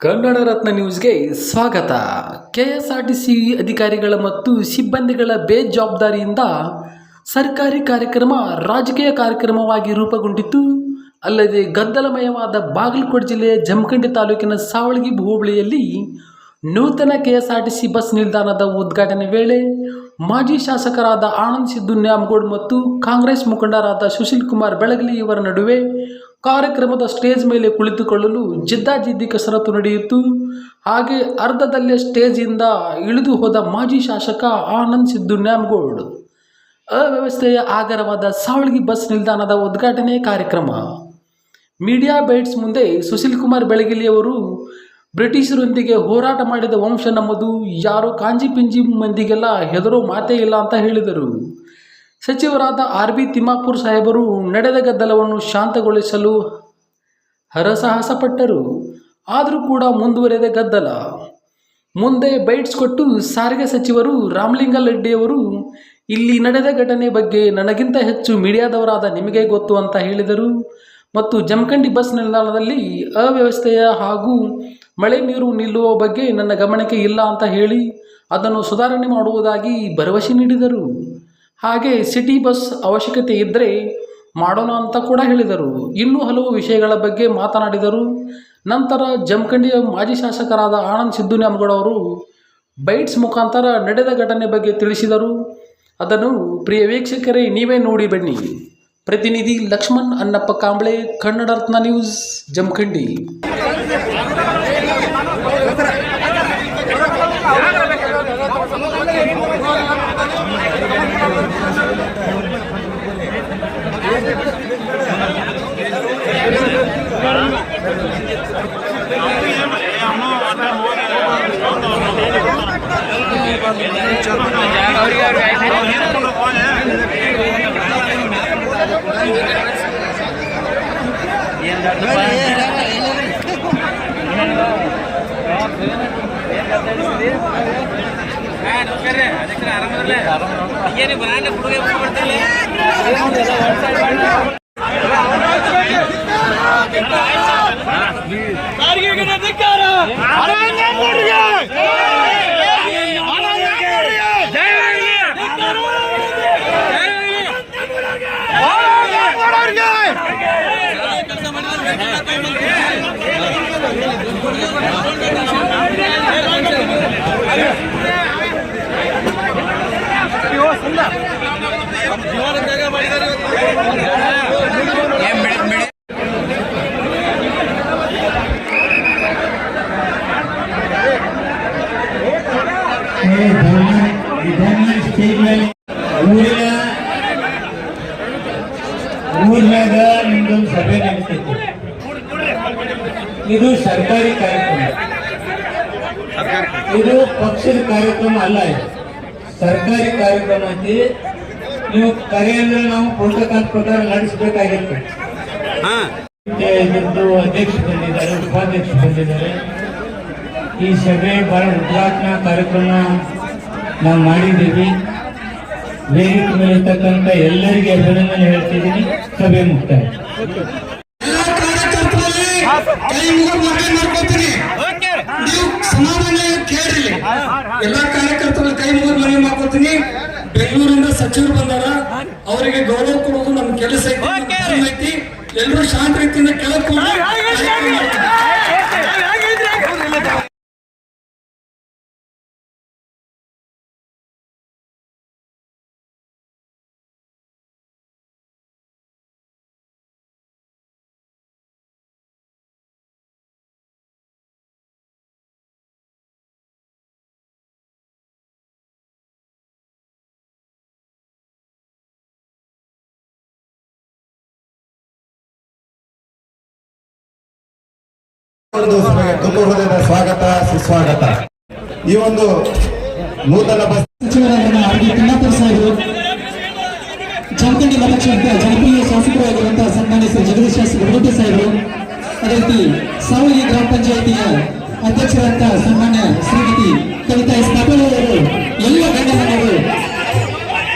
ಕನ್ನಡ ರತ್ನ ನ್ಯೂಸ್ಗೆ ಸ್ವಾಗತ. ಕೆಎಸ್ಆರ್ಟಿಸಿ ಅಧಿಕಾರಿಗಳ ಮತ್ತು ಸಿಬ್ಬಂದಿಗಳ ಬೇಜವಾಬ್ದಾರಿಯಿಂದ ಸರ್ಕಾರಿ ಕಾರ್ಯಕ್ರಮ ರಾಜಕೀಯ ಕಾರ್ಯಕ್ರಮವಾಗಿ ರೂಪುಗೊಂಡಿತ್ತು. ಅಲ್ಲದೆ ಗದ್ದಲಮಯವಾದ ಬಾಗಲಕೋಟೆ ಜಿಲ್ಲೆಯ ಜಮಖಂಡಿ ತಾಲೂಕಿನ ಸಾವಳಗಿ ಹೋಬಳಿಯಲ್ಲಿ ನೂತನ ಕೆಎಸ್ಆರ್ಟಿಸಿ ಬಸ್ ನಿಲ್ದಾಣದ ಉದ್ಘಾಟನೆ ವೇಳೆ ಮಾಜಿ ಶಾಸಕರಾದ ಆನಂದ್ ಸಿದ್ದು ನ್ಯಾಮಗೌಡ್ ಮತ್ತು ಕಾಂಗ್ರೆಸ್ ಮುಖಂಡರಾದ ಸುಶೀಲ್ ಕುಮಾರ್ ಬೆಳಗಲಿ ಇವರ ನಡುವೆ ಕಾರ್ಯಕ್ರಮದ ಸ್ಟೇಜ್ ಮೇಲೆ ಕುಳಿತುಕೊಳ್ಳಲು ಜಿದ್ದಾಜಿದ್ದಿ ಕಸರತ್ತು ನಡೆಯಿತು. ಹಾಗೆ ಅರ್ಧದಲ್ಲೇ ಸ್ಟೇಜಿಂದ ಇಳಿದು ಹೋದ ಮಾಜಿ ಶಾಸಕ ಆನಂದ್ ಸಿದ್ದು ನ್ಯಾಮಗೌಡ್ ಅವ್ಯವಸ್ಥೆಯ ಆಗರವಾದ ಸಾವಳಗಿ ಬಸ್ ನಿಲ್ದಾಣದ ಉದ್ಘಾಟನೆ ಕಾರ್ಯಕ್ರಮ. ಮೀಡಿಯಾ ಬೈಟ್ಸ್ ಮುಂದೆ ಸುಶೀಲ್ ಕುಮಾರ್ ಬೆಳಗಿಲಿಯವರು ಬ್ರಿಟಿಷರೊಂದಿಗೆ ಹೋರಾಟ ಮಾಡಿದ ವಂಶ ನಮ್ಮದು. ಯಾರೋ ಕಾಂಜಿ ಪಿಂಜಿ ಮಂದಿಗೆಲ್ಲ ಹೆದರೋ ಮಾತೇ ಇಲ್ಲ ಅಂತ ಹೇಳಿದರು. ಸಚಿವರಾದ ಆರ್ ಬಿ ತಿಮ್ಮಾಪುರ್ ಸಾಹೇಬರು ನಡೆದ ಗದ್ದಲವನ್ನು ಶಾಂತಗೊಳಿಸಲು ಹರಸಾಹಸಪಟ್ಟರು. ಆದರೂ ಕೂಡ ಮುಂದುವರೆದ ಗದ್ದಲ. ಮುಂದೆ ಬೈಟ್ಸ್ ಕೊಟ್ಟು ಸಾರಿಗೆ ಸಚಿವರು ರಾಮಲಿಂಗಾರೆಡ್ಡಿಯವರು ಇಲ್ಲಿ ನಡೆದ ಘಟನೆ ಬಗ್ಗೆ ನನಗಿಂತ ಹೆಚ್ಚು ಮೀಡಿಯಾದವರಾದ ನಿಮಗೆ ಗೊತ್ತು ಅಂತ ಹೇಳಿದರು. ಮತ್ತು ಜಮಖಂಡಿ ಬಸ್ ನಿಲ್ದಾಣದಲ್ಲಿ ಅವ್ಯವಸ್ಥೆಯ ಹಾಗೂ ಮಳೆ ನೀರು ನಿಲ್ಲುವ ಬಗ್ಗೆ ನನ್ನ ಗಮನಕ್ಕೆ ಇಲ್ಲ ಅಂತ ಹೇಳಿ ಅದನ್ನು ಸುಧಾರಣೆ ಮಾಡುವುದಾಗಿ ಭರವಸೆ ನೀಡಿದರು. ಹಾಗೆ ಸಿಟಿ ಬಸ್ ಅವಶ್ಯಕತೆ ಇದ್ದರೆ ಮಾಡೋಣ ಅಂತ ಕೂಡ ಹೇಳಿದರು. ಇನ್ನೂ ಹಲವು ವಿಷಯಗಳ ಬಗ್ಗೆ ಮಾತನಾಡಿದರು. ನಂತರ ಜಮಖಂಡಿಯ ಮಾಜಿ ಶಾಸಕರಾದ ಆನಂದ್ ಸಿದ್ದು ನ್ಯಾಮಗೌಡ ಅವರು ಬೈಟ್ಸ್ ಮುಖಾಂತರ ನಡೆದ ಘಟನೆ ಬಗ್ಗೆ ತಿಳಿಸಿದರು. ಅದನ್ನು ಪ್ರಿಯ ವೀಕ್ಷಕರೇ, ನೀವೇ ನೋಡಿ ಬನ್ನಿ. ಪ್ರತಿನಿಧಿ ಲಕ್ಷ್ಮಣ್ ಅನ್ನಪ್ಪ ಕಾಂಬ್ಳೆ, ಕನ್ನಡ ರತ್ನ ನ್ಯೂಸ್, ಜಮಖಂಡಿ. ಏನು ಬ್ರಾಂಡ್ ಹುಡುಗ ಬರ್ತಿಲ್ಲ ಸ್ಟೇಜ್ ಇದು ಸರ್ಕಾರಿ ಕಾರ್ಯಕ್ರಮ. ಇದು ಪಕ್ಷದ ಕಾರ್ಯಕ್ರಮ ಅಲ್ಲ ಇದು. ಸರ್ಕಾರಿ ಕಾರ್ಯಕ್ರಮ ಐತಿ. ನೀವು ಕರೆ ಅಂದ್ರೆ ನಾವು ಪ್ರೋಟೋಕಾಲ್ ಪ್ರಕಾರ ನಡೆಸಬೇಕಾಗಿತ್ತು. ಅಧ್ಯಕ್ಷ ಬಂದಿದ್ದಾರೆ ಉಪಾಧ್ಯಕ್ಷ ಬಂದಿದ್ದಾರೆ ಈ ಸಭೆ ಬಹಳ ಉದ್ಘಾಟನಾ ಕಾರ್ಯಕ್ರಮ ನಾವು ಮಾಡಿದ್ದೀವಿ. ವೇದಿಕೆ ಮೇಲೆ ಇರ್ತಕ್ಕಂಥ ಎಲ್ಲರಿಗೆ ಅಭಿನಂದನೆ ಹೇಳ್ತಿದ್ದೀನಿ. ಸಭೆ ಮುಕ್ತಾಯ ಎಲ್ಲ ಮನೆ ಕೈ ಮುಗಿದು ಮನವಿ ಮಾಡ್ಕೊತೀನಿ ನೀವು ಸಮಾಧಾನ ಕೇಳ್ರಿ. ಎಲ್ಲಾ ಕಾರ್ಯಕರ್ತರಲ್ಲಿ ಕೈ ಮುಗಿದು ಮನವಿ ಮಾಡ್ಕೊತೀನಿ ಬೆಂಗಳೂರಿಂದ ಸಚಿವರು ಬಂದಾರ. ಅವರಿಗೆ ಗೌರವ ಕೊಡೋದು ನಮ್ ಕೆಲಸ ಐತಿ ಎಲ್ಲರೂ ಶಾಂತ ರೀತಿಯಿಂದ ಕೆಳಗೆ ತುಂಬ ಹೃದಯದ ಸ್ವಾಗತ, ಸುಸ್ವಾಗತ. ಈ ಒಂದು ನೂತನ ಬಸ್ ಸಚಿವರಾದ ಆರ್ ಡಿ ತಿಮ್ಮಾಪುರ ಸಾಹೇಬರು ಜಾಮಖಂಡಿ ಮತಕ್ಷೇತ್ರದ ಜನಪ್ರಿಯ ಶಾಸಕರಾಗಿರುವಂತಹ ಸನ್ಮಾನ್ಯ ಜಗದೀಶ್ ಶಾಸ್ತ್ರಿ ಗುರುಮೂರ್ತಿ ಸಾಹೇಬರು ಅದೇ ರೀತಿ ಸಾವಳಿ ಗ್ರಾಮ ಪಂಚಾಯತಿಯ ಅಧ್ಯಕ್ಷರಾದಂತಹ ಸನ್ಮಾನ್ಯ ಶ್ರೀಮತಿ ಕವಿತಾ ಎಸ್ ಅವರು, ಎಲ್ಲ ಗಣ್ಯರು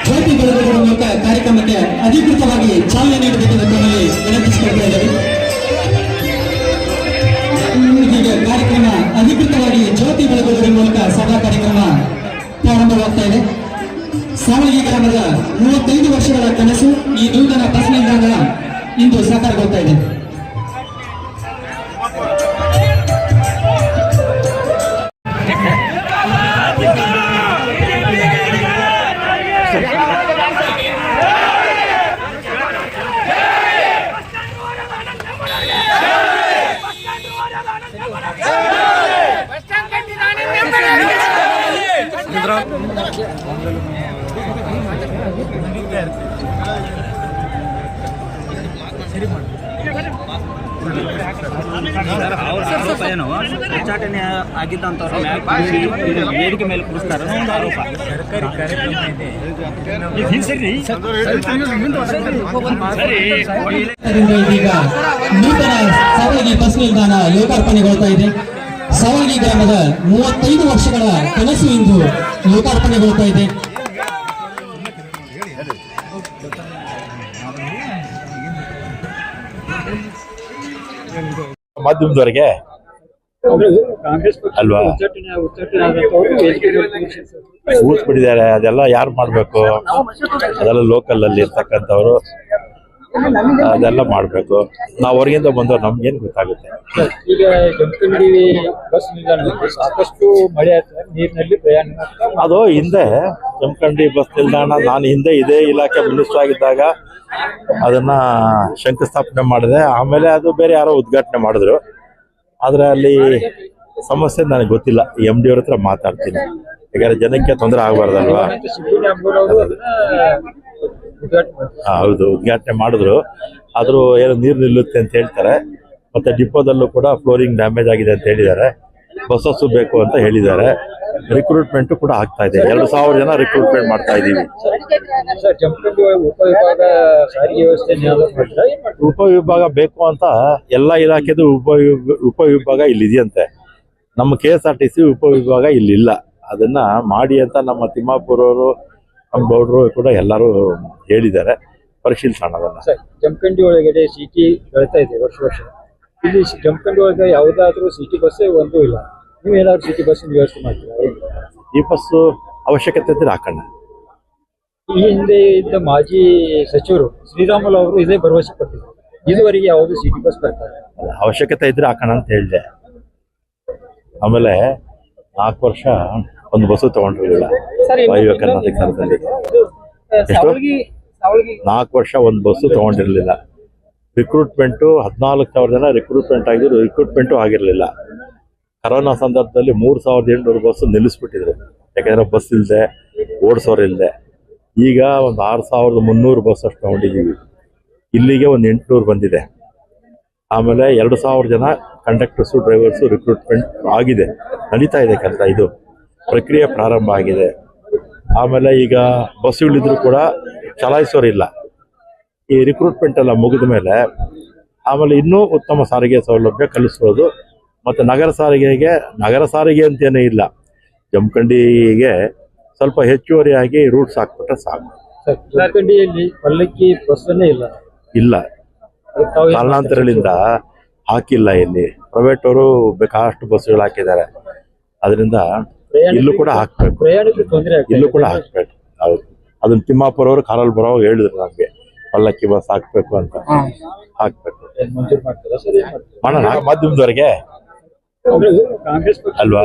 ಜ್ಯೋತಿ ಬೆಳಗುವ ಮೂಲಕ ಕಾರ್ಯಕ್ರಮಕ್ಕೆ ಅಧಿಕೃತವಾಗಿ ಚಾಲನೆ ನೀಡಬೇಕೆಂದು ತಮ್ಮಲ್ಲಿ ವಿನಂತಿಸಿಕೊಳ್ತಾ ಇದ್ದಾರೆ ಗಂಟೆಗೆ ಕಾರ್ಯಕ್ರಮ ಅಧಿಕೃತವಾಗಿ ಜ್ಯೋತಿ ಬೆಳಗುವುದರ ಮೂಲಕ ಸಭಾ ಕಾರ್ಯಕ್ರಮ ಪ್ರಾರಂಭವಾಗ್ತಾ ಇದೆ. ಸಾವಗಿ ಗ್ರಾಮದ ಮೂವತ್ತೈದು ವರ್ಷಗಳ ಕನಸು ಈ ನೂತನ ಬಸ್ ನಿಲ್ದಾಣ ಇಂದು ಸಾಕಾರಗೊಳ್ತಾ ಇದೆ. ಅವ್ರ ಆರೋಪ ಏನು? ಉಚ್ಚಾಟನೆ ಆಗಿದ್ದಂಥವ್ರ ಮ್ಯಾಲ್ ವೇದಿಕೆ ಮೇಲೆ ಕೂರಿಸ್ತಾರೆ ಒಂದು ಆರೋಪ. ಸರ್ಕಾರಿ ಕಾರ್ಯಕ್ರಮ ಇದೆ. ಇದರಿಂದ ಇದೀಗ ನೂತನ ಸಾವಳಗಿ ಬಸ್ ನಿಲ್ದಾಣ ಲೋಕಾರ್ಪಣೆಗೊಳ್ತಾ ಇದೆ ಸವಳಗಿ ಗ್ರಾಮದ ಮೂವತ್ತೈದು ವರ್ಷಗಳ ಕನಸು ಇಂದು ಲೋಕಾರ್ಪಣೆಗೊಳ್ತಾ ಇದೆ ಮಾಧ್ಯಮದವರೆಗೆ? ಅಲ್ವಾ? ಊದ್ಬಿಟ್ಟಿದ್ದಾರೆ ಅದೆಲ್ಲ ಯಾರು ಮಾಡಬೇಕು? ಅದೆಲ್ಲ ಲೋಕಲ್ ಅಲ್ಲಿ ಇರ್ತಕ್ಕಂಥವ್ರು. ಅದೆಲ್ಲ ಮಾಡಬೇಕು. ನಾವು ಹೊರಗಿಂದ ಬಂದವ್ರು ನಮ್ಗೇನು ಗೊತ್ತಾಗುತ್ತೆ? ಈಗ ಜಮಖಂಡಿ ಬಸ್ ನಿಲ್ದಾಣದಲ್ಲಿ ಸಾಕಷ್ಟು ಮಳೆ ಆಗ್ತದೆ ನೀರಿನಲ್ಲಿ ಪ್ರಯಾಣ ಅದು ಹಿಂದೆ ಜಮಖಂಡಿ ಬಸ್ ನಿಲ್ದಾಣ ನಾನು ಹಿಂದೆ ಇದೇ ಇಲಾಖೆ ಮಿನಿಸ್ಟರ್ ಆಗಿದ್ದಾಗ ಅದನ್ನ ಶಂಕುಸ್ಥಾಪನೆ ಮಾಡಿದೆ. ಆಮೇಲೆ ಅದು ಬೇರೆ ಯಾರೋ ಉದ್ಘಾಟನೆ ಮಾಡಿದ್ರು. ಆದ್ರೆ ಅಲ್ಲಿ ಸಮಸ್ಯೆ ನನಗೆ ಗೊತ್ತಿಲ್ಲ. ಎಂ ಡಿ ಅವ್ರ ಹತ್ರ ಮಾತಾಡ್ತೀನಿ. ಯಾಕಂದ್ರೆ ಜನಕ್ಕೆ ತೊಂದರೆ ಆಗಬಾರ್ದಲ್ವಾ? ಹೌದು ಉದ್ಘಾಟನೆ ಮಾಡಿದ್ರು. ಆದ್ರೂ ಏನು ನೀರು ನಿಲ್ಲುತ್ತೆ ಅಂತ ಹೇಳ್ತಾರೆ. ಮತ್ತೆ ಡಿಪೋದಲ್ಲೂ ಕೂಡ ಫ್ಲೋರಿಂಗ್ ಡ್ಯಾಮೇಜ್ ಆಗಿದೆ ಅಂತ ಹೇಳಿದ್ದಾರೆ. ಬಸ್ಸಸ್ಸು ಬೇಕು ಅಂತ ಹೇಳಿದ್ದಾರೆ. ರಿಕ್ರೂಟ್ಮೆಂಟ್ ಕೂಡ ಆಗ್ತಾ ಇದೆ. ಎರಡು ಸಾವಿರ ಜನ ರಿಕ್ರೂಟ್ಮೆಂಟ್ ಮಾಡ್ತಾ ಒಳಗೆ ಉಪವಿಭಾಗ ಬೇಕು ಅಂತ ಎಲ್ಲ ಇಲಾಖೆದು ಉಪವಿಭ ಉಪವಿಭಾಗ ಇಲ್ಲಿದೆಯಂತೆ. ನಮ್ಮ K S R T C ಉಪವಿಭಾಗ ಇಲ್ಲಿಲ್ಲ. ಅದನ್ನ ಮಾಡಿ ಅಂತ ನಮ್ಮ ತಿಮ್ಮಾಪುರ ಅವರು ನಮ್ಮ ಬೌಡ್ರು ಕೂಡ ಎಲ್ಲರೂ ಹೇಳಿದ್ದಾರೆ ಪರಿಶೀಲಿಸೋಣ ಅದನ್ನು ಸರ್ ಜಮಖಂಡಿ ಒಳಗಡೆ ಸಿಟಿ ಬೆಳೀತಾ ಇದೆ ವರ್ಷ ವರ್ಷ. ಇಲ್ಲಿ ಜಮಖಂಡಿ ಒಳಗೆ ಯಾವುದಾದ್ರೂ ಸಿಟಿ ಬಸ್ಸೇ ಒಂದೂ ಇಲ್ಲ. ನೀವು ಏನಾದ್ರು ಸಿಟಿ ಬಸ್ಸಿನ ವ್ಯವಸ್ಥೆ ಮಾಡ್ತೀರಾ? ಈ ಬಸ್ಸು ಅವಶ್ಯಕತೆ ಇದ್ರೆ ಹಾಕೋಣ. ಈ ಹಿಂದೆ ಇದ್ದ ಮಾಜಿ ಸಚಿವರು ಶ್ರೀರಾಮುಲು ಅವರು ಇದೇ ಭರವಸೆ ಕೊಟ್ಟಿದ್ರು ಇದುವರೆಗೆ ಯಾವುದು ಸಿಟಿ ಬಸ್ ಬರ್ತಾರೆ ಅವಶ್ಯಕತೆ ಇದ್ರೆ ಹಾಕೋಣ ಅಂತ ಹೇಳಿದೆ. ಆಮೇಲೆ ನಾಲ್ಕು ವರ್ಷ ಒಂದು ಬಸ್ಸು ತಗೊಂಡಿರಲಿಲ್ಲ. ವಾಯುವ್ಯ ಕರ್ನಾಟಕ ಸರ್ಕಾರದಲ್ಲಿ ಎಷ್ಟು? ನಾಲ್ಕು ವರ್ಷ ಒಂದು ಬಸ್ಸು ತಗೊಂಡಿರಲಿಲ್ಲ. ರಿಕ್ರೂಟ್ಮೆಂಟು ಹದಿನಾಲ್ಕು ಸಾವಿರ ಜನ ರಿಕ್ರೂಟ್ಮೆಂಟ್ ಆಗಿದ್ರು ರಿಕ್ರೂಟ್ಮೆಂಟು ಆಗಿರಲಿಲ್ಲ. ಕರೋನಾ ಸಂದರ್ಭದಲ್ಲಿ ಮೂರು ಸಾವಿರದ ಎಂಟುನೂರು ಬಸ್ಸು ನಿಲ್ಲಿಸ್ಬಿಟ್ಟಿದ್ರು. ಯಾಕಂದ್ರೆ ಬಸ್ ಇಲ್ಲದೆ ಓಡಿಸೋರು ಇಲ್ಲದೆ ಈಗ ಒಂದು ಆರು ಸಾವಿರದ ಮುನ್ನೂರು ಬಸ್ ಅಷ್ಟು ತಗೊಂಡಿದ್ದೀವಿ ಇಲ್ಲಿಗೆ ಒಂದು ಎಂಟುನೂರು ಬಂದಿದೆ. ಆಮೇಲೆ ಎರಡು ಸಾವಿರ ಜನ ಕಂಡಕ್ಟರ್ಸು ಡ್ರೈವರ್ಸು ರಿಕ್ರೂಟ್ಮೆಂಟ್ ಆಗಿದೆ. ನಡೀತಾ ಇದೆ ಕೆಲಸ ಇದು. ಪ್ರಕ್ರಿಯೆ ಪ್ರಾರಂಭ ಆಗಿದೆ. ಆಮೇಲೆ ಈಗ ಬಸ್ಸುಗಳಿದ್ರು ಕೂಡ ಚಲಾಯಿಸೋರಿಲ್ಲ. ಈ ರಿಕ್ರೂಟ್ಮೆಂಟ್ ಎಲ್ಲ ಮುಗಿದ ಮೇಲೆ ಆಮೇಲೆ ಇನ್ನೂ ಉತ್ತಮ ಸಾರಿಗೆ ಸೌಲಭ್ಯ ಕಲಿಸೋದು ಮತ್ತು ನಗರ ಸಾರಿಗೆಗೆ ನಗರ ಸಾರಿಗೆ ಅಂತೇನೇ ಇಲ್ಲ ಜಮಖಂಡಿಗೆ ಸ್ವಲ್ಪ ಹೆಚ್ಚುವರಿಯಾಗಿ ರೂಟ್ಸ್ ಹಾಕ್ಬಿಟ್ರೆ ಸಾಕು. ಜಮಖಂಡಿಯಲ್ಲಿ ಪಲ್ಲಕ್ಕಿ ಬಸ್ಸನ್ನೇ ಇಲ್ಲ. ಇಲ್ಲ. ಕಾರಣಾಂತರಗಳಿಂದ ಹಾಕಿಲ್ಲ ಇಲ್ಲಿ. ಪ್ರೈವೇಟ್ ಅವರು ಬೇಕಾಷ್ಟು ಬಸ್ಸುಗಳು ಹಾಕಿದ್ದಾರೆ. ಅದರಿಂದ ಇಲ್ಲೂ ಕೂಡ ಹಾಕ್ಬೇಕು. ಇಲ್ಲೂ ಕೂಡ ಹಾಕ್ಬೇಕು. ಹೌದು. ಅದನ್ನ ತಿಮ್ಮಾಪುರ ಅವರು ಕಾರಲ್ಲಿ ಬರೋವಾಗ ಹೇಳಿದ್ರು ನಮ್ಗೆ. ಪಲ್ಲಕ್ಕಿ ಬಸ್ ಹಾಕ್ಬೇಕು ಅಂತ. ಹಾಕ್ಬೇಕು. ಮಾಡೋಣ ಮಾಧ್ಯಮದವರೆಗೆ. ಕಾಂಗ್ರೆಸ್ ಪಕ್ಷ ಅಲ್ವಾ?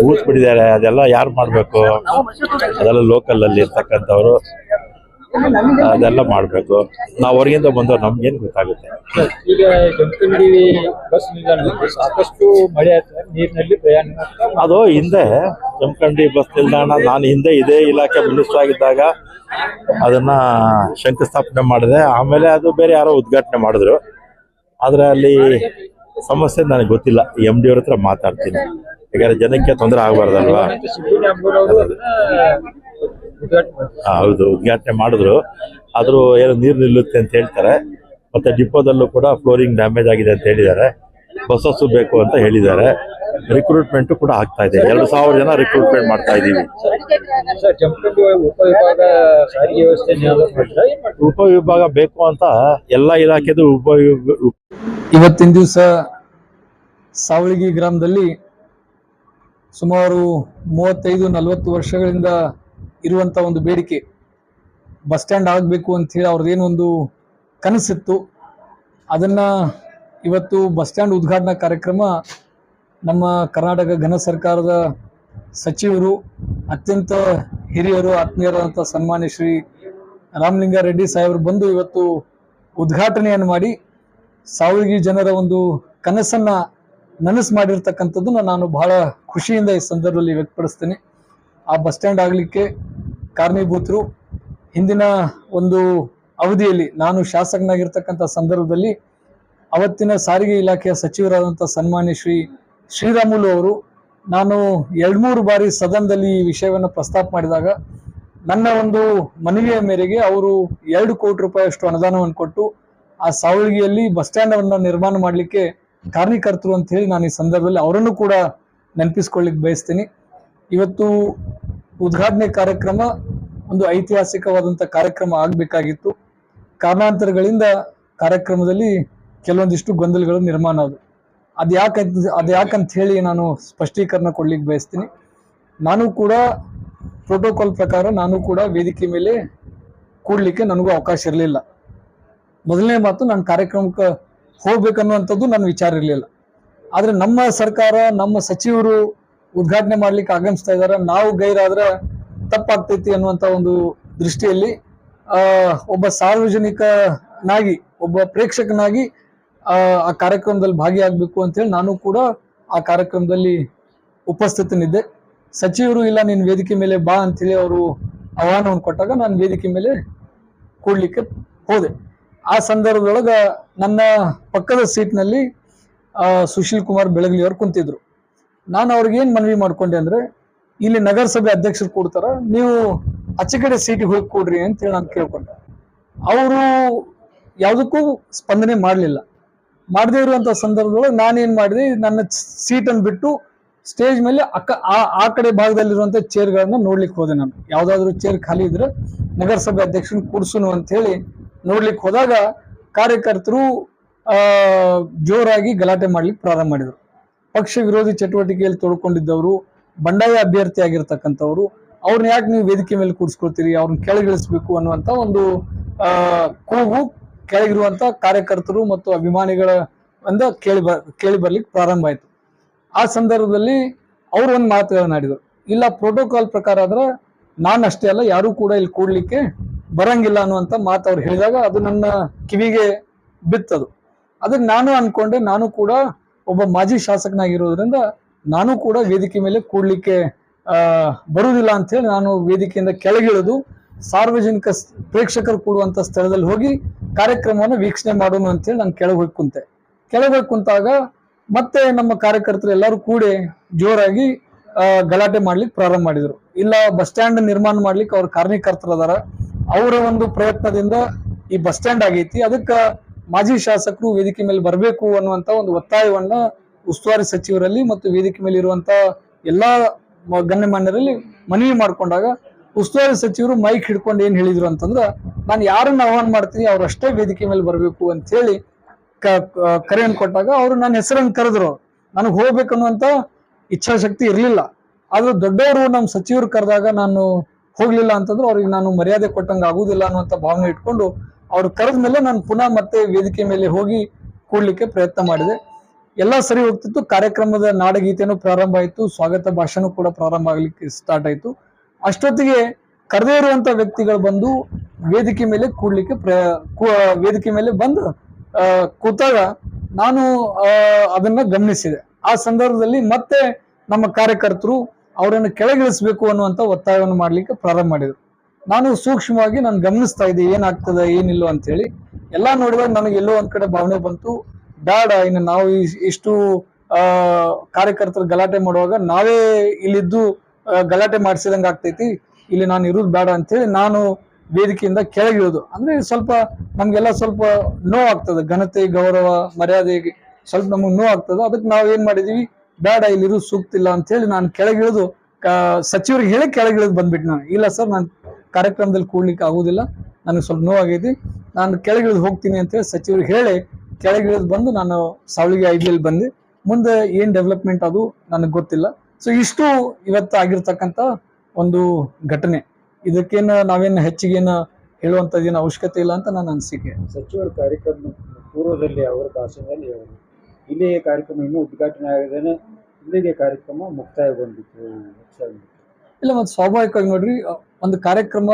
ಕೂತ್ ಬಿಟ್ಟಿದ್ದಾರೆ ಅದೆಲ್ಲ ಯಾರು ಮಾಡಬೇಕು? ಅದೆಲ್ಲ ಲೋಕಲ್ ಅಲ್ಲಿ ಇರ್ತಕ್ಕಂಥವ್ರು. ಅದೆಲ್ಲ ಮಾಡಬೇಕು. ನಾವು ಹೊರಗಿಂದ ಬಂದವ್ರು ನಮ್ಗೇನು ಗೊತ್ತಾಗುತ್ತೆ? ಈಗ ಜಮಖಂಡಿ ಬಸ್ ನಿಲ್ದಾಣದಲ್ಲಿ ಸಾಕಷ್ಟು ಮಳೆ ಆಗ್ತದೆ ನೀರಿನಲ್ಲಿ ಪ್ರಯಾಣ ಅದು ಹಿಂದೆ ಜಮಖಂಡಿ ಬಸ್ ನಿಲ್ದಾಣ ನಾನು ಹಿಂದೆ ಇದೇ ಇಲಾಖೆ ಮಿನಿಸ್ಟರ್ ಆಗಿದ್ದಾಗ ಅದನ್ನ ಶಂಕುಸ್ಥಾಪನೆ ಮಾಡಿದೆ. ಆಮೇಲೆ ಅದು ಬೇರೆ ಯಾರೋ ಉದ್ಘಾಟನೆ ಮಾಡಿದ್ರು. ಆದ್ರೆ ಅಲ್ಲಿ ಸಮಸ್ಯೆ ನನಗೆ ಗೊತ್ತಿಲ್ಲ. ಎಂ ಡಿ ಅವ್ರ ಹತ್ರ ಮಾತಾಡ್ತೀನಿ. ಯಾಕಂದ್ರೆ ಜನಕ್ಕೆ ತೊಂದರೆ ಆಗಬಾರ್ದಲ್ವಾ? ಹೌದು ಉದ್ಘಾಟನೆ ಮಾಡಿದ್ರು. ಆದ್ರೂ ಏನು ನೀರು ನಿಲ್ಲುತ್ತೆ ಅಂತ ಹೇಳ್ತಾರೆ. ಮತ್ತೆ ಡಿಪೋದಲ್ಲೂ ಕೂಡ ಫ್ಲೋರಿಂಗ್ ಡ್ಯಾಮೇಜ್ ಆಗಿದೆ ಅಂತ ಹೇಳಿದ್ದಾರೆ. ಬಸ್ಸಸ್ಸು ಬೇಕು ಅಂತ ಹೇಳಿದ್ದಾರೆ. ರಿಕ್ರೂಟ್ಮೆಂಟ್ ಕೂಡ ಆಗ್ತಾ ಇದೆ. ಎರಡು ಸಾವಿರ ಜನ ರಿಕ್ರೂಟ್ಮೆಂಟ್ ಮಾಡ್ತಾ ಏನ್ ಉಪವಿಭಾಗ ಬೇಕು ಅಂತ ಎಲ್ಲ ಇಲಾಖೆದು ಉಪ ಇವತ್ತಿನ ದಿವಸ ಸಾವಳಗಿ ಗ್ರಾಮದಲ್ಲಿ ಸುಮಾರು ಮೂವತ್ತೈದು ನಲವತ್ತು ವರ್ಷಗಳಿಂದ ಇರುವಂಥ ಒಂದು ಬೇಡಿಕೆ ಬಸ್ ಸ್ಟ್ಯಾಂಡ್ ಆಗಬೇಕು ಅಂಥೇಳಿ ಅವ್ರದ್ದೇನೊಂದು ಕನಸಿತ್ತು. ಅದನ್ನು ಇವತ್ತು ಬಸ್ ಸ್ಟ್ಯಾಂಡ್ ಉದ್ಘಾಟನಾ ಕಾರ್ಯಕ್ರಮ ನಮ್ಮ ಕರ್ನಾಟಕ ಘನ ಸರ್ಕಾರದ ಸಚಿವರು, ಅತ್ಯಂತ ಹಿರಿಯರು ಆತ್ಮೀಯರಾದಂಥ ಸನ್ಮಾನ್ಯ ಶ್ರೀ ರಾಮಲಿಂಗಾರೆಡ್ಡಿ ಸಾಹೇಬರು ಬಂದು ಇವತ್ತು ಉದ್ಘಾಟನೆಯನ್ನು ಮಾಡಿ ಸಾವಿಗೆ ಜನರ ಒಂದು ಕನಸನ್ನ ನನಸು ಮಾಡಿರ್ತಕ್ಕಂಥದ್ದನ್ನು ನಾನು ಬಹಳ ಖುಷಿಯಿಂದ ಈ ಸಂದರ್ಭದಲ್ಲಿ ವ್ಯಕ್ತಪಡಿಸ್ತೇನೆ. ಆ ಬಸ್ ಸ್ಟ್ಯಾಂಡ್ ಆಗಲಿಕ್ಕೆ ಕಾರಣೀಭೂತರು ಹಿಂದಿನ ಒಂದು ಅವಧಿಯಲ್ಲಿ ನಾನು ಶಾಸಕನಾಗಿರ್ತಕ್ಕಂಥ ಸಂದರ್ಭದಲ್ಲಿ ಅವತ್ತಿನ ಸಾರಿಗೆ ಇಲಾಖೆಯ ಸಚಿವರಾದಂಥ ಸನ್ಮಾನ್ಯ ಶ್ರೀ ಶ್ರೀರಾಮುಲು ಅವರು ನಾನು ಎರಡ್ಮೂರು ಬಾರಿ ಸದನದಲ್ಲಿ ಈ ವಿಷಯವನ್ನು ಪ್ರಸ್ತಾಪ ಮಾಡಿದಾಗ ನನ್ನ ಒಂದು ಮನವಿಯ ಮೇರೆಗೆ ಅವರು ಎರಡು ಕೋಟಿ ರೂಪಾಯಿಯಷ್ಟು ಅನುದಾನವನ್ನು ಕೊಟ್ಟು ಆ ಸಾವಳಿಗೆಯಲ್ಲಿ ಬಸ್ ಸ್ಟ್ಯಾಂಡ್ ಅನ್ನು ನಿರ್ಮಾಣ ಮಾಡಲಿಕ್ಕೆ ಕಾರ್ಯಕರ್ತರು ಅಂತ ಹೇಳಿ ನಾನು ಈ ಸಂದರ್ಭದಲ್ಲಿ ಅವರನ್ನು ಕೂಡ ನೆನಪಿಸ್ಕೊಳ್ಳಿಕ್ಕೆ ಬಯಸ್ತೀನಿ. ಇವತ್ತು ಉದ್ಘಾಟನೆ ಕಾರ್ಯಕ್ರಮ ಒಂದು ಐತಿಹಾಸಿಕವಾದಂಥ ಕಾರ್ಯಕ್ರಮ ಆಗಬೇಕಾಗಿತ್ತು. ಕಾರಣಾಂತರಗಳಿಂದ ಕಾರ್ಯಕ್ರಮದಲ್ಲಿ ಕೆಲವೊಂದಿಷ್ಟು ಗೊಂದಲಗಳು ನಿರ್ಮಾಣ ಆದವು. ಅದು ಯಾಕಂತ ಅದು ಯಾಕಂತ ಹೇಳಿ ನಾನು ಸ್ಪಷ್ಟೀಕರಣ ಕೊಡ್ಲಿಕ್ಕೆ ಬಯಸ್ತೀನಿ. ನಾನು ಕೂಡ ಪ್ರೋಟೋಕಾಲ್ ಪ್ರಕಾರ ನಾನು ಕೂಡ ವೇದಿಕೆ ಮೇಲೆ ಕೂಡಲಿಕ್ಕೆ ನನಗೂ ಅವಕಾಶ ಇರಲಿಲ್ಲ. ಮೊದಲನೇ ಮಾತು ನಾನು ಕಾರ್ಯಕ್ರಮಕ್ಕೆ ಹೋಗ್ಬೇಕನ್ನುವಂಥದ್ದು ನನ್ನ ವಿಚಾರ ಇರಲಿಲ್ಲ. ಆದರೆ ನಮ್ಮ ಸರ್ಕಾರ, ನಮ್ಮ ಸಚಿವರು ಉದ್ಘಾಟನೆ ಮಾಡ್ಲಿಕ್ಕೆ ಆಗಮಿಸ್ತಾ ಇದ್ದಾರೆ. ನಾವು ಗೈರಾದ್ರೆ ತಪ್ಪಾಗ್ತೈತಿ ಅನ್ನುವಂಥ ಒಂದು ದೃಷ್ಟಿಯಲ್ಲಿ ಒಬ್ಬ ಸಾರ್ವಜನಿಕನಾಗಿ, ಒಬ್ಬ ಪ್ರೇಕ್ಷಕನಾಗಿ, ಆ ಕಾರ್ಯಕ್ರಮದಲ್ಲಿ ಭಾಗಿಯಾಗಬೇಕು ಅಂತೇಳಿ ನಾನು ಕೂಡ ಆ ಕಾರ್ಯಕ್ರಮದಲ್ಲಿ ಉಪಸ್ಥಿತನಿದ್ದೆ. ಸಚಿವರು, ಇಲ್ಲ, ನೀನು ವೇದಿಕೆ ಮೇಲೆ ಬಾ ಅಂತೇಳಿ ಅವರು ಆಹ್ವಾನವನ್ನು ಕೊಟ್ಟಾಗ ನಾನು ವೇದಿಕೆ ಮೇಲೆ ಕೂಡ್ಲಿಕ್ಕೆ ಹೋದೆ. ಆ ಸಂದರ್ಭದೊಳಗೆ ನನ್ನ ಪಕ್ಕದ ಸೀಟ್ನಲ್ಲಿ ಸುಶೀಲ್ ಕುಮಾರ್ ಬೆಳಗಲಿ ಅವರು ಕುಂತಿದ್ರು. ನಾನು ಅವ್ರಿಗೆ ಏನು ಮನವಿ ಮಾಡ್ಕೊಂಡೆ ಅಂದ್ರೆ, ಇಲ್ಲಿ ನಗರಸಭೆ ಅಧ್ಯಕ್ಷರು ಕೊಡ್ತಾರ, ನೀವು ಆಚೆ ಕಡೆ ಸೀಟಿಗೆ ಹೋಗಿ ಕೊಡ್ರಿ ಅಂತೇಳಿ ನಾನು ಕೇಳ್ಕೊಂಡೆ. ಅವರು ಯಾವುದಕ್ಕೂ ಸ್ಪಂದನೆ ಮಾಡಲಿಲ್ಲ. ಮಾಡದೇ ಇರುವಂಥ ಸಂದರ್ಭದೊಳಗೆ ನಾನೇನು ಮಾಡಿದೆ, ನನ್ನ ಸೀಟನ್ನು ಬಿಟ್ಟು ಸ್ಟೇಜ್ ಮೇಲೆ ಅಕ್ಕ, ಆ ಕಡೆ ಭಾಗದಲ್ಲಿರುವಂಥ ಚೇರ್ಗಳನ್ನು ನೋಡ್ಲಿಕ್ಕೆ ಹೋದೆ ನಾನು. ಯಾವುದಾದ್ರೂ ಚೇರ್ ಖಾಲಿ ಇದ್ರೆ ನಗರಸಭೆ ಅಧ್ಯಕ್ಷನ ಕೂರ್ಸುನು ಅಂತ ಹೇಳಿ ನೋಡ್ಲಿಕ್ಕೆ ಹೋದಾಗ, ಕಾರ್ಯಕರ್ತರು ಜೋರಾಗಿ ಗಲಾಟೆ ಮಾಡ್ಲಿಕ್ಕೆ ಪ್ರಾರಂಭ ಮಾಡಿದ್ರು. ಪಕ್ಷ ವಿರೋಧಿ ಚಟುವಟಿಕೆಯಲ್ಲಿ ತೊಡ್ಕೊಂಡಿದ್ದವರು, ಬಂಡಾಯ ಅಭ್ಯರ್ಥಿ ಆಗಿರ್ತಕ್ಕಂಥವ್ರು ಅವ್ರನ್ನ ಯಾಕೆ ನೀವು ವೇದಿಕೆ ಮೇಲೆ ಕೂರಿಸ್ಕೊಳ್ತೀರಿ ಅವ್ರನ್ನ ಕೆಳಗಿಳಿಸ್ಬೇಕು ಅನ್ನುವಂತ ಒಂದು ಕೂಗು ಕೆಳಗಿರುವಂಥ ಕಾರ್ಯಕರ್ತರು ಮತ್ತು ಅಭಿಮಾನಿಗಳ ಅಂದ ಕೇಳಿ ಕೇಳಿ ಬರ್ಲಿಕ್ಕೆ ಪ್ರಾರಂಭ ಆಯಿತು. ಆ ಸಂದರ್ಭದಲ್ಲಿ ಅವ್ರು ಒಂದು ಮಾತುಗಳನ್ನ ಆಡಿದ್ರು ಇಲ್ಲ ಪ್ರೋಟೋಕಾಲ್ ಪ್ರಕಾರ ಆದ್ರೆ ನಾನು ಅಷ್ಟೇ ಅಲ್ಲ, ಯಾರು ಕೂಡ ಇಲ್ಲಿ ಕೂಡ್ಲಿಕ್ಕೆ ಬರಂಗಿಲ್ಲ ಅನ್ನುವಂತ ಮಾತು ಅವ್ರು ಹೇಳಿದಾಗ ಅದು ನನ್ನ ಕಿವಿಗೆ ಬಿತ್ತದು. ಅದಕ್ಕೆ ನಾನು ಅನ್ಕೊಂಡೆ, ನಾನು ಕೂಡ ಒಬ್ಬ ಮಾಜಿ ಶಾಸಕನಾಗಿರೋದ್ರಿಂದ ನಾನು ಕೂಡ ವೇದಿಕೆ ಮೇಲೆ ಕೂಡ್ಲಿಕ್ಕೆ ಬರುವುದಿಲ್ಲ ಅಂತ ಹೇಳಿ ನಾನು ವೇದಿಕೆಯಿಂದ ಕೆಳಗಿಳಿದು ಸಾರ್ವಜನಿಕ ಪ್ರೇಕ್ಷಕರು ಕೂಡುವಂತ ಸ್ಥಳದಲ್ಲಿ ಹೋಗಿ ಕಾರ್ಯಕ್ರಮವನ್ನು ವೀಕ್ಷಣೆ ಮಾಡೋಣ ಅಂತೇಳಿ ನಾನು ಕೆಳಗೆ ಹೋಗಿ ಕುಂತೆ. ಕೆಳಗೆ ಹೋಗಿ ಕುಂತಾಗ ಮತ್ತೆ ನಮ್ಮ ಕಾರ್ಯಕರ್ತರು ಎಲ್ಲರೂ ಕೂಡಿ ಜೋರಾಗಿ ಗಲಾಟೆ ಮಾಡ್ಲಿಕ್ಕೆ ಪ್ರಾರಂಭ ಮಾಡಿದ್ರು. ಇಲ್ಲ, ಬಸ್ ಸ್ಟ್ಯಾಂಡ್ ನಿರ್ಮಾಣ ಮಾಡ್ಲಿಕ್ಕೆ ಅವ್ರ ಕಾರ್ಮಿಕರ್ತರು ಅದಾರ ಅವರ ಒಂದು ಪ್ರಯತ್ನದಿಂದ ಈ ಬಸ್ ಸ್ಟ್ಯಾಂಡ್ ಆಗೈತಿ. ಅದಕ್ಕೆ ಮಾಜಿ ಶಾಸಕರು ವೇದಿಕೆ ಮೇಲೆ ಬರಬೇಕು ಅನ್ನುವಂತ ಒಂದು ಒತ್ತಾಯವನ್ನ ಉಸ್ತುವಾರಿ ಸಚಿವರಲ್ಲಿ ಮತ್ತು ವೇದಿಕೆ ಮೇಲೆ ಇರುವಂತ ಎಲ್ಲಾ ಗಣ್ಯಮಾನ್ಯರಲ್ಲಿ ಮನವಿ ಮಾಡ್ಕೊಂಡಾಗ ಉಸ್ತುವಾರಿ ಸಚಿವರು ಮೈಕ್ ಹಿಡ್ಕೊಂಡು ಏನ್ ಹೇಳಿದ್ರು ಅಂತಂದ್ರ, ನಾನು ಯಾರನ್ನ ಆಹ್ವಾನ ಮಾಡ್ತೀನಿ ಅವ್ರಷ್ಟೇ ವೇದಿಕೆ ಮೇಲೆ ಬರಬೇಕು ಅಂತ ಹೇಳಿ ಕರೆಯನ್ನು ಕೊಟ್ಟಾಗ ಅವರು ನನ್ನ ಹೆಸರನ್ನು ಕರೆದ್ರು. ನನಗೆ ಹೋಗ್ಬೇಕನ್ನುವಂತ ಇಚ್ಛಾಶಕ್ತಿ ಇರಲಿಲ್ಲ. ಆದರೂ ದೊಡ್ಡವರು ನಮ್ಮ ಸಚಿವರು ಕರೆದಾಗ ನಾನು ಹೋಗ್ಲಿಲ್ಲ ಅಂತಂದ್ರೆ ಅವ್ರಿಗೆ ನಾನು ಮರ್ಯಾದೆ ಕೊಟ್ಟಂಗೆ ಆಗುದಿಲ್ಲ ಅನ್ನುವಂತ ಭಾವನೆ ಇಟ್ಕೊಂಡು ಅವ್ರು ಕರೆದ ಮೇಲೆ ನಾನು ಪುನಃ ಮತ್ತೆ ವೇದಿಕೆ ಮೇಲೆ ಹೋಗಿ ಕೂಡ್ಲಿಕ್ಕೆ ಪ್ರಯತ್ನ ಮಾಡಿದೆ. ಎಲ್ಲ ಸರಿ ಹೋಗ್ತಿತ್ತು. ಕಾರ್ಯಕ್ರಮದ ನಾಡಗೀತೆನೂ ಪ್ರಾರಂಭ ಆಯಿತು. ಸ್ವಾಗತ ಭಾಷಣ ಕೂಡ ಪ್ರಾರಂಭ ಆಗ್ಲಿಕ್ಕೆ ಸ್ಟಾರ್ಟ್ ಆಯಿತು. ಅಷ್ಟೊತ್ತಿಗೆ ಕರೆದೇ ಇರುವಂತ ವ್ಯಕ್ತಿಗಳು ಬಂದು ವೇದಿಕೆ ಮೇಲೆ ಕೂಡ್ಲಿಕ್ಕೆ ಪ್ರ ವೇದಿಕೆ ಮೇಲೆ ಬಂದು ಕೂತಾಗ ನಾನು ಅದನ್ನ ಗಮನಿಸಿದೆ. ಆ ಸಂದರ್ಭದಲ್ಲಿ ಮತ್ತೆ ನಮ್ಮ ಕಾರ್ಯಕರ್ತರು ಅವರನ್ನು ಕೆಳಗಿಳಿಸ್ಬೇಕು ಅನ್ನುವಂತ ಒತ್ತಾಯವನ್ನು ಮಾಡಲಿಕ್ಕೆ ಪ್ರಾರಂಭ ಮಾಡಿದ್ರು. ನಾನು ಸೂಕ್ಷ್ಮವಾಗಿ ನಾನು ಗಮನಿಸ್ತಾ ಇದ್ದೆ, ಏನಾಗ್ತದೆ ಏನಿಲ್ಲ ಅಂತ ಹೇಳಿ ಎಲ್ಲಾ ನೋಡಿದಾಗ ನನಗೆ ಎಲ್ಲೋ ಒಂದ್ ಕಡೆ ಭಾವನೆ ಬಂತು. ಬೇಡ ಇನ್ನು ನಾವು ಇಷ್ಟು ಕಾರ್ಯಕರ್ತರು ಗಲಾಟೆ ಮಾಡುವಾಗ ನಾವೇ ಇಲ್ಲಿದ್ದು ಗಲಾಟೆ ಮಾಡಿಸಿದಂಗೆ ಆಗ್ತೈತಿ. ಇಲ್ಲಿ ನಾನು ಇರೋದು ಬೇಡ ಅಂತೇಳಿ ನಾನು ವೇದಿಕೆಯಿಂದ ಕೆಳಗಿಳಿದು ಅಂದ್ರೆ ಸ್ವಲ್ಪ ನಮ್ಗೆಲ್ಲ ಸ್ವಲ್ಪ ನೋವಾಗ್ತದೆ ಘನತೆ, ಗೌರವ ಮರ್ಯಾದೆಗೆ ಸ್ವಲ್ಪ ನಮಗೆ ನೋವಾಗ್ತದೆ ಅದಕ್ಕೆ ನಾವು ಏನ್ ಮಾಡಿದೀವಿ? ಬೇಡ ಇಲ್ಲಿ ಇರೋದು ಸೂಕ್ತ ಇಲ್ಲ ಅಂತ ಹೇಳಿ ನಾನು ಕೆಳಗಿಳಿದು ಸಚಿವರಿಗೆ ಹೇಳಿ ಕೆಳಗಿಳಿದು ಬಂದ್ಬಿಟ್ಟು ನಾನು. ಇಲ್ಲ ಸರ್, ನಾನು ಕಾರ್ಯಕ್ರಮದಲ್ಲಿ ಕೂಡ್ಲಿಕ್ಕೆ ಆಗುದಿಲ್ಲ ನನಗೆ ಸ್ವಲ್ಪ ನೋವಾಗೈತಿ. ನಾನು ಕೆಳಗಿಳಿದು ಹೋಗ್ತೀನಿ ಅಂತ ಹೇಳಿ ಸಚಿವರಿಗೆ ಹೇಳಿ ಕೆಳಗಿಳಿದು ಬಂದು ನಾನು ಸಾವಿಗೆ ಐ ಬಿ ಎಲ್ ಬಂದೆ. ಮುಂದೆ ಏನು ಡೆವಲಪ್ಮೆಂಟ್ ಅದು ನನಗೆ ಗೊತ್ತಿಲ್ಲ. ಸೊ ಇಷ್ಟು ಇವತ್ತು ಆಗಿರ್ತಕ್ಕಂಥ ಒಂದು ಘಟನೆ. ಇದಕ್ಕೇನು ನಾವೇನು ಹೆಚ್ಚಿಗೇನು ಹೇಳುವಂಥದ್ದೇನು ಅವಶ್ಯಕತೆ ಇಲ್ಲ ಅಂತ ನನ್ನ ಅನಿಸಿಕೆ. ಸಚಿವರ ಕಾರ್ಯಕ್ರಮ ಪೂರ್ವದಲ್ಲಿ ಅವರ ಭಾಷಣದಲ್ಲಿ ಹೇಳಿದರು. ಇಲ್ಲಿಯ ಕಾರ್ಯಕ್ರಮ ಇನ್ನೂ ಉದ್ಘಾಟನೆ ಆಗದೇನೆ ಇಲ್ಲಿಗೆ ಕಾರ್ಯಕ್ರಮ ಮುಕ್ತಾಯಗೊಂಡಿತ್ತು. ಇಲ್ಲ ಮತ್ತೆ ಸ್ವಾಭಾವಿಕವಾಗಿ ನೋಡ್ರಿ ಒಂದು ಕಾರ್ಯಕ್ರಮ